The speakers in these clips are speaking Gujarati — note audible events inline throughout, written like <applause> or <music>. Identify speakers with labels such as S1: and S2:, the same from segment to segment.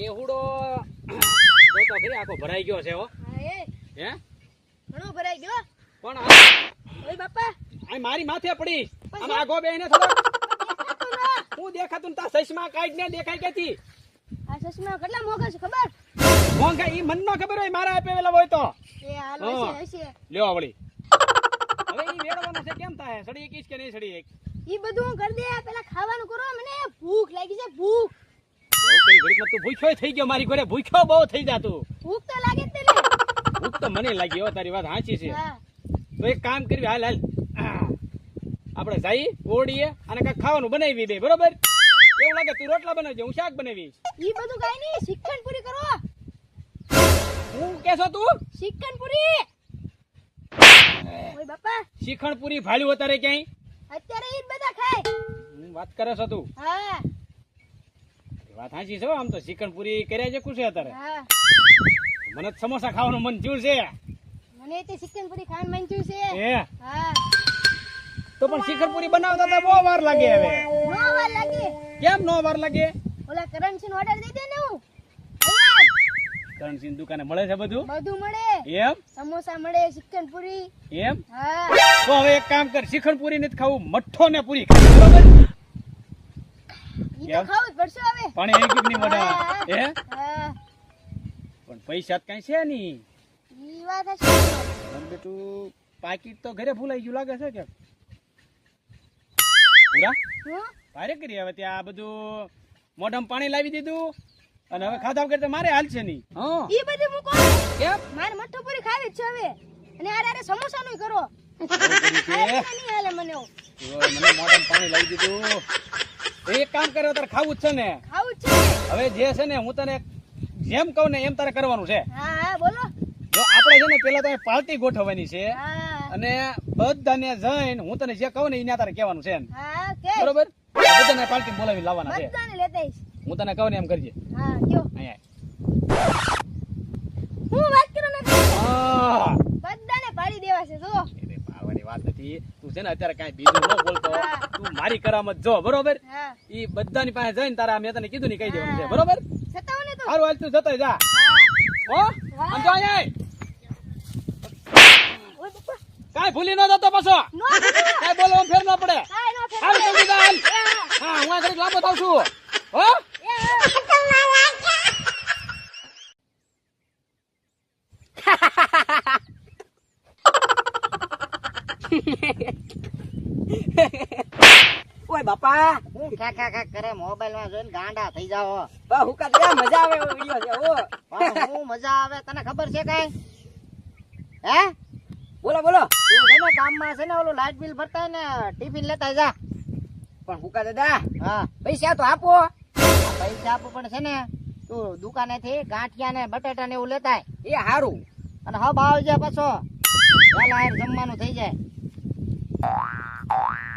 S1: કેહુડો જો તો ખરી આખો ભરાઈ ગયો છે હો.
S2: હે ઘણો ભરાઈ ગયો.
S1: પણ
S2: ઓય બાપા.
S1: આ મારી માથે પડી. આમ આગો બેને થોડો હું દેખાતું તા સસમા કાઢ ને દેખાય કેતી
S2: આ ચશ્મા કેટલા મોંઘા છે ખબર?
S1: મોંઘા ઈ મન નો ખબર હોય મારા આપેલા હોય તો.
S2: એ હાલ. હશે હશે.
S1: લ્યો વળી. હવે ઈ વેડવાનો છે કેમ થાય? સડી એકીશ કે નહીં સડી એક?
S2: ઈ બધું કર દે પેલા ખાવાનું કરો મને ભૂખ લાગી છે ભૂખ.
S1: કરી ઘડીકમાં તું ભૂખ્યો થઈ ગયો મારી ઘરે. ભૂખ્યો બહુ થઈ જા તું.
S2: ભૂખ તો લાગે જ
S1: ભૂખ તો મને લાગી હો તારી વાત સાચી છે. તો એક કામ કરવી હાલ હાલ. આપણે જઈ ઓડીએ અને કાંઈક ખાવાનું બનાવી દે બરોબર? એવું લાગે તું રોટલા બનાવજે હું શાક બનાવીશ.
S2: ઈ બધું કઈ નહીં શિક્ષણ પૂરી કરો.
S1: હું કેસો તું?
S2: શિક્ષણ પૂરી. ઓય બાપા.
S1: શિક્ષણ પૂરી ભાળ્યું અત્યારે ક્યાંય?
S2: અત્યારે ઈ બધા ખાય.
S1: હું વાત કરે છો તું?
S2: હા.
S1: વાત સાચી છે આમ તો ચિકન પૂરી કર્યા છે કુશે અત્યારે.
S2: હા.
S1: મને સમોસા ખાવાનું મન થયું છે.
S2: મને તે ચિકન પૂરી ખાવાનું મન થયું છે.
S1: હે?
S2: હા.
S1: તો પણ ચિકન પૂરી બનાવતા તો બહુ વાર લાગે હવે.
S2: નો વાર લાગે.
S1: કેમ નો વાર લાગે?
S2: ઓલા કરણસિંહ ઓર્ડર દઈ દે ને હું.
S1: કરણસિંહ દુકાને મળે છે બધું?
S2: બધું મળે.
S1: એમ?
S2: સમોસા મળે ચિકન પૂરી.
S1: એમ?
S2: હા.
S1: તો હવે એક કામ કર ચિકન પૂરી નથી ખાવું મઠ્ઠો ને પૂરી કેમ?
S2: જ પડશે હવે.
S1: ની મોઢા હે. પણ પૈસા તો કઈ છે
S2: ઈ વાત
S1: બેટું પાકીટ તો ઘરે ભૂલાઈ ગયું લાગે છે કે? પૂરા ભારે કરી હવે ત્યાં બધું મોઢામાં પાણી લાવી દીધું અને હવે ખાધા વગર તો મારે હાલશે નહીં. હા?
S2: ઈ બધું
S1: કેમ?
S2: મારે મઠ્ઠો પૂરી ખાવી છે હવે. અને આરે આરે સમોસા નું કરો.
S1: છે.
S2: હાલે મને
S1: મને મોઢામાં પાણી લાવી દીધું. એક કામ કરે તારે ખાવું જ છે ને.
S2: ખાવું જ છે.
S1: હવે જે છે ને હું તને જેમ કહું ને એમ તારે કરવાનું છે.
S2: હા હા બોલો.
S1: જો આપણે છે ને પેલા તો પાર્ટી ગોઠવવાની છે અને બધાને જઈને હું તને જે કહું ને એને તારે કહેવાનું છે. બરોબર? બધાને પાર્ટી બોલાવી લાવવાના છે. હું તને કહું ને એમ કરજે.
S2: હા
S1: અહીંયા.
S2: વાત
S1: નથી. તું છે ને અત્યારે કાંઈ બીજું ન બોલતો. તું મારી કરામત જો બરોબર? ઈ બધાની પાસે જઈને તારા મેં તને કીધું ને કહી દેવાનું છે બરોબર? સારું હાલ તું જતો જા.
S2: હા.
S1: આમ જો અહીંયા કાંઈ ભૂલી ન જતો પાછો. કાંઈ ફેર ન પડે. હાલ જલ્દી હાલ.
S2: હા,
S1: હા આગળ લાંબો થાઉં છું. હો?
S3: બાપા
S4: હું ખા ખા ખા કરે? મોબાઈલમાં જોઈને ગાંડા થઈ જાઓ.
S3: બા હું દે મજા આવે એવો વિડિયો છે ઓ
S4: હું મજા આવે તને ખબર છે કઈ? હે?
S3: બોલો બોલો.
S4: તું છે ને ગામમાં છે ને ઓલું લાઇટ બિલ ભરતા ને ટિફિન લેતા જા.
S3: પણ હુકા દાદા?
S4: હા.
S3: પૈસા તો આપો.
S4: પૈસા આપો પણ છે ને તું દુકાને થી ગાંઠિયા ને બટેટા ને એવું લેતા
S3: એ હારું.
S4: અને હબ આવજે પાછો. વેલા જમવાનું થઈ જાય.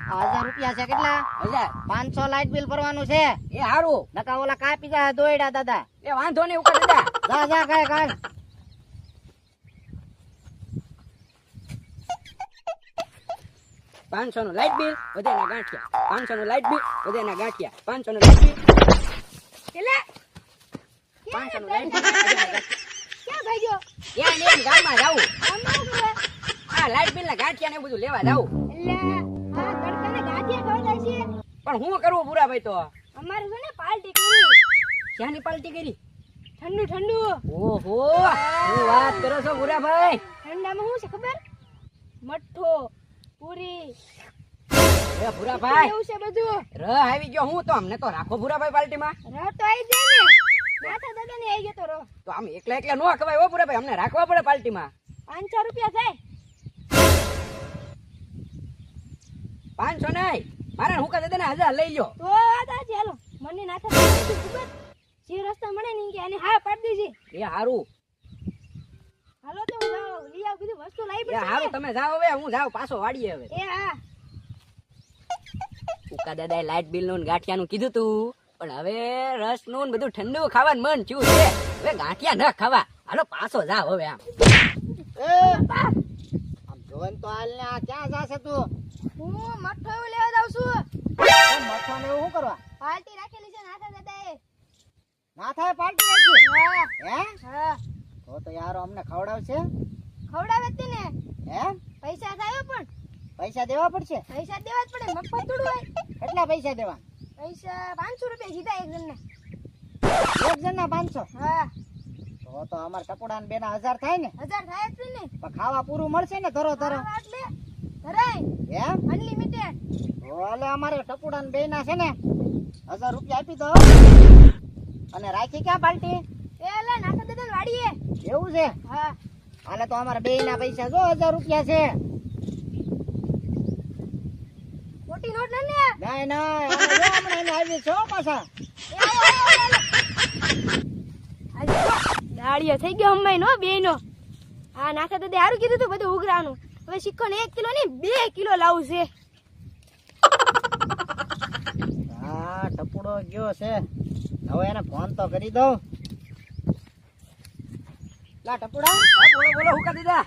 S4: હજાર રૂપિયા છે કેટલા?
S3: હજાર.
S4: પાંચસો લાઇટ બિલ ભરવાનું છે.
S3: એ હારું.
S4: નકા ઓલા કાપી જાય દોયડા દાદા?
S3: એ વાંધો નહીં ઉપર દાદા.
S4: જા જા કાય કાય.
S3: પાંચસો નું લાઇટ બિલ વધેના ગાંઠિયા. પાંચસો નું લાઇટ બિલ વધે ના ગાંઠિયા પાંચસો નું લાઇટ બિલ પાંચસો નું લાઇટ બિલ
S2: ક્યાં
S3: ને ગામમાં જાવું
S2: આમાં શું કરે?
S3: આ લાઇટ બિલ ના ગાંઠિયા ને બધું લેવા જાવું
S2: એટલે? આ તડકાને ગાંઠિયા ખવડાવે છે.
S3: પણ હું કરવું પૂરા ભાઈ તો?
S2: અમારે છે ને પાર્ટી કરી.
S3: શાની પાર્ટી કરી?
S2: ઠંડુ ઠંડુ.
S3: ઓહો હું વાત કરો છો પૂરા ભાઈ?
S2: ઠંડામાં શું છે ખબર? મઠ્ઠો પૂરી.
S3: એ ભૂરા ભાઈ
S2: એવું છે બધું.
S3: ર આવી ગયો હું તો. અમને તો રાખો ભૂરાભાઈ પાર્ટીમાં
S2: રહ તો આવી જાય ને. માથા દાદા ને આવી ગયો તો રહ.
S3: તો આમ એકલા એકલા નો ખવાય પૂરા ભાઈ. અમને રાખવા પડે પાર્ટીમાં
S2: પાંચસો રૂપિયા થાય.
S3: પાંચસો નહીં. મારે હું કહેતો ને હજાર લઈ લો
S2: તો છે હાલો. મને દાદા જે રસ્તા મળે ને કે આની હા પાડી દેજે.
S3: એ હારું.
S2: હાલો તો હું જાઉં લઈ આવ કીધું વસ્તુ લાવી પડશે
S3: હારું તમે જાઓ હવે હું જાઉં પાછો વાડીએ હવે.
S2: એ હા.
S3: ઉકા દાદાએ લાઇટ બિલનું ગાંઠિયા નું કીધું તું. પણ હવે રસનું બધું ઠંડુ ખાવાનું મન થયું છે. હવે ગાંઠિયા ન ખાવા. હાલો પાછો જાવ હવે આમ.
S4: એ આમ તો હાલ ને આ ક્યાં જાશે તું?
S2: હું મઠો લેવા જાઉં છું.
S4: મઠો ને શું કરવા?
S2: પાર્ટી રાખેલી છે નાથા દાદાએ
S4: ના થાય પાર્ટી રાખી?
S2: હે.
S4: હા? તો તો યાર અમને ખવડાવશે?
S2: ખવડાવે તે ને.
S4: હે?
S2: પૈસા થાય પણ.
S4: પૈસા દેવા પડશે?
S2: પૈસા દેવા જ પડે મફત થોડું હોય.
S4: કેટલા પૈસા દેવા?
S2: પૈસા પાંચસો રૂપિયા સીધા એક જણને.
S4: એક જણના પાંચસો?
S2: હા.
S4: તો તો અમાર ને બેના હજાર થાય ને.
S2: હજાર થાય જ છે ને.
S4: ખાવા પૂરું મળશે ને ધરો ધરો?
S2: એટલે
S4: એમ?
S2: અનલિમિટેડ
S4: તો એટલે અમારે ટપુડા ને બેના છે ને હજાર રૂપિયા આપી દો. અને રાખી ક્યાં પાલટી?
S2: એ અલા નાથા વાડીએ.
S4: એવું છે?
S2: હા.
S4: હાલે તો અમારે બે ના પૈસા જો હજાર રૂપિયા છે.
S2: ખોટી નોટ ને ના
S4: ના હમણાં એને આવી છો પાછા.
S2: દાડિયો થઈ ગયો હમણાં નો બે નો હા નાખે સારું કીધું તું બધું ઉઘરાનું હવે ને એક કિલો નહીં બે કિલો લાવું છે
S4: હા ટપુડો ગયો છે. હવે એને ફોન તો કરી દઉં. લા ટપુડા.
S3: બોલો બોલો હું કરી દીધા?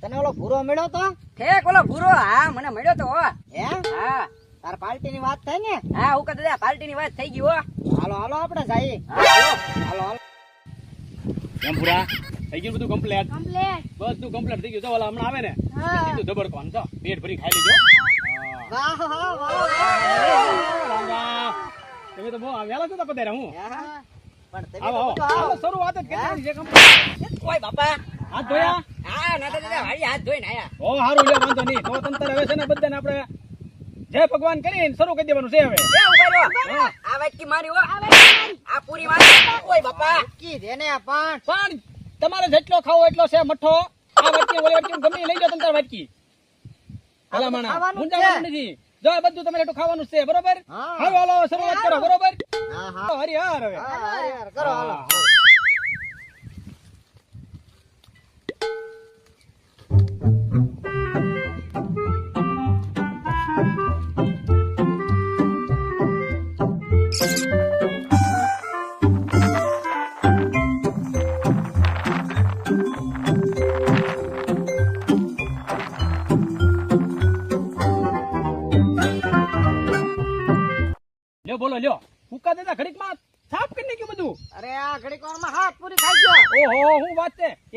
S4: તને ઓલો ભૂરો મળ્યો તો?
S3: ઠેક ઓલો ભૂરો? હા મને મળ્યો તો હો.
S4: હે?
S3: હા.
S4: તાર પાર્ટી ની વાત થઈ ને?
S3: હા હુકા દીધા. પાર્ટી ની વાત થઈ ગઈ હો.
S4: હાલો હાલો આપણે જઈએ.
S3: હાલો.
S4: હાલો હાલો.
S1: એમ પૂરા થઈ ગયું બધું કમ્પ્લેટ
S2: કમ્પ્લેટ
S1: બધું કમ્પ્લેટ થઈ ગયું. તો ઓલા હમણાં આવે ને
S2: હા.
S1: કીધું જબર કોણ તો પેટ ભરી ખાઈ લેજો.
S4: વાહ વાહ વાહ
S1: રામ રામ. તમે તો બહુ વેલા છો તો હું.
S4: હા. પણ
S1: આવો આવો. શરૂઆત જ કરી છે complete.
S3: ઓય બાપા.
S1: હાથ ધોયા?
S3: હા દાદા હાથ ધોઈને આયા.
S1: ઓ હારું લ્યો વાંધો નહીં. તો તંતર હવે છે ને બધાને આપણે જય ભગવાન કરીને શરૂ કરી દેવાનું છે હવે.
S3: એ ઊભા રહ્યો મારી હો. આ પૂરી મારી ઓય બાપા.
S4: કી પણ
S1: તમારે જેટલો ખાવો એટલો છે મઠ્ઠો. આ વાટકી ઓલી વાટકી ગમે લઈ જાઓ તંતર વાટકી
S4: બધું
S1: માણા મુંજાવાનું નથી. જો આ બધું તમારે એટલું ખાવાનું છે બરોબર?
S4: હા.
S1: હાલો શરૂઆત કરો બરોબર?
S4: હા હા.
S1: તો હવે.
S4: કરો હાલો.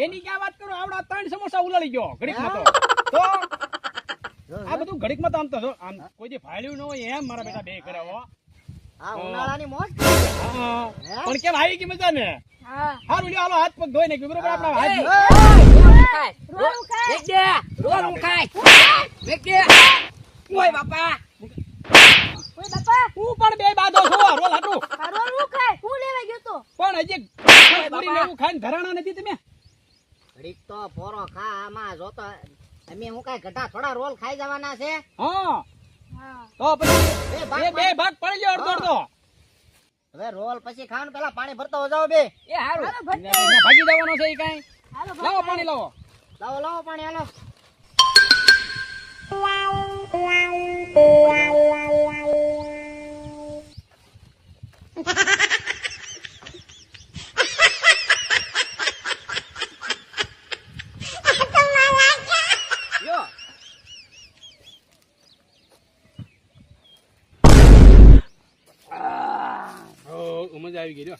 S1: એની ક્યાં વાત કરો? આવડા ત્રણ સમોસા ઉલાળી ગયો ઘડીકમાં તો આ બધું ઘડીકમાં તો આમ તો જો આમ કોઈ જે ફાળ્યું ન હોય એમ મારા બેટા બે કરે હો.
S4: ઉનાળાની મોજ.
S1: પણ કેમ આવી ગઈ મજા ને
S2: હા
S1: હારું લ્યો હાલો હાથ પગ ધોઈ નાખ્યું. બરોબર આપણા હાથ
S3: રોલ ખાય.
S2: રોલ ખાય.
S3: ઓય બાપા.
S2: ઓય બાપા.
S1: હું પણ બે બાદો છો. રોલ હાટું
S2: રોલ હું ખાય? હું લેવા ગયો તો?
S1: પણ હજી પૂરી ને ખાઈને ધરાણા નથી તમે?
S4: ઘડીક તો પોરો ખા આમાં જોતો અમે હું કઈ ઘટા થોડા રોલ ખાઈ જવાના છે?
S1: હા.
S2: હા.
S1: તો પછી
S4: બે
S1: બે
S4: ભાગ
S1: પડી ગયો અડધો અડધો.
S4: હવે રોલ પછી ખાવાનું પેલા પાણી ભરતો જાઓ બે.
S3: એ હારું.
S2: હાલો
S1: ભાગી જવાનો છે એ કઈ. લાવો પાણી લાવો.
S4: લાવો લાવો પાણી હાલો.
S3: યો <laughs> <laughs>
S1: ઓ મજા આવી ગયો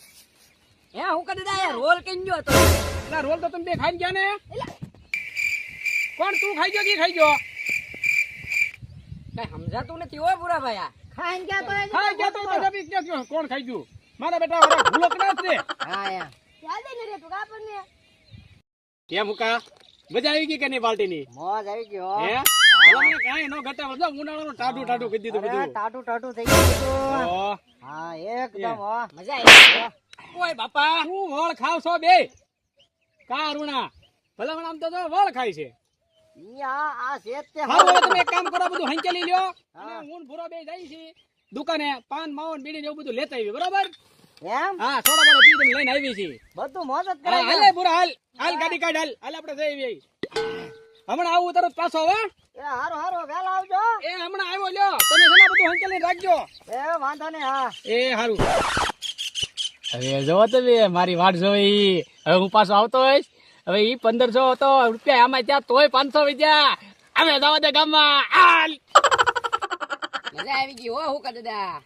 S3: હે હું કદી દા રોલ ગયો તો
S1: ના રોલ તો તમે બે ખાઈ ગયા ને? કોણ તું ખાઈ ગયો કે ખાઈ ગયો?
S3: કઈ સમજાતું નથી હો પૂરા ભાઈ આ
S4: ખાઈને ગયા તો
S1: ખાઈ ગયા તો બધા બી ગયો કોણ ખાઈ ગયું? મારા બેટા વાળા ભૂલો કના છે.
S4: હા યા
S2: ને રે રહેતું કા ને
S1: કેમ મુકા મજા આવી ગઈ કે નહીં પાર્ટી ની
S4: મોજ આવી ગયો
S1: હે.
S4: હા?
S1: છો આમ તો વળ ખાય છે. છે. દુકાને પાન માવન બીડી એવું બધું લેતા આવી બરોબર?
S4: એમ?
S1: હા પી લઈને આવી છીએ
S4: બધું મોજ જ
S1: હાલે ભૂરા હાલ. હાલ ગાડી કાઢ હાલ. હાલ આપણે જઈ આવી. હમણાં આવું તરત પાછો હવે
S4: એ હારો હારો વહેલા આવજો.
S1: એ હમણાં આવ્યો લ્યો. તમે છે બધું હંકેલી રાખજો.
S4: એ વાંધો નહીં હા.
S1: એ હારું. હવે જોવો તમે મારી વાટ જોઈ. હવે હું પાછો આવતો હોઈશ. હવે ઈ પંદરસો હતો રૂપિયા આમાં ત્યાં તોય પાંચસો વિદ્યા અમે જવા દે ગામમાં. હાલ.
S3: મજા આવી ગઈ હો હું કરે દા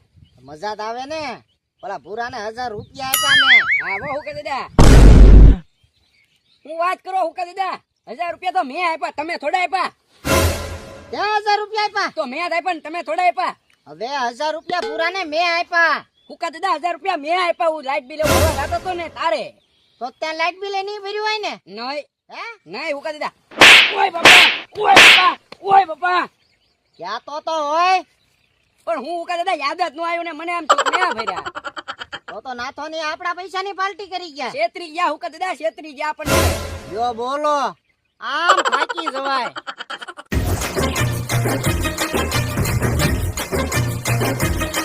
S4: મજા તો આવે ને પેલા ભૂરાને હજાર રૂપિયા આપ્યા ને.
S3: હા વો કરે દાદા. હું વાત કરો હુકા દાદા. હજાર રૂપિયા તો મેં આપ્યા તમે થોડા આપ્યા.
S4: ત્યાં હજાર રૂપિયા આપ્યા
S3: તો મેં આપ્યા પણ તમે થોડા આપ્યા
S4: હવે હજાર રૂપિયા ભૂરાને મેં આપ્યા
S3: કુકા દાદા હજાર રૂપિયા મેં આપ્યા હું લાઈટ બિલ જતો હતો ને તારે.
S4: તો ત્યાં લાઈટ બિલ નહીં ભર્યું હોય ને?
S3: નહીં.
S4: હે?
S3: નહીં હુકા દાદા ઓય બાપા ઓય બાપા ઓય બાપા.
S4: ક્યાં તો તો હોય.
S3: પણ હું હુકા દાદા યાદ જ ન આવ્યું ને મને આમ તો મેં ભર્યા.
S4: તો તો નાથો ની પૈસા ની પાર્ટી કરી ગયા.
S3: છેતરી ગયા હુકા દાદા છેતરી ગયા આપણને.
S4: જો બોલો. આમ થાકી જવાય. Thank you.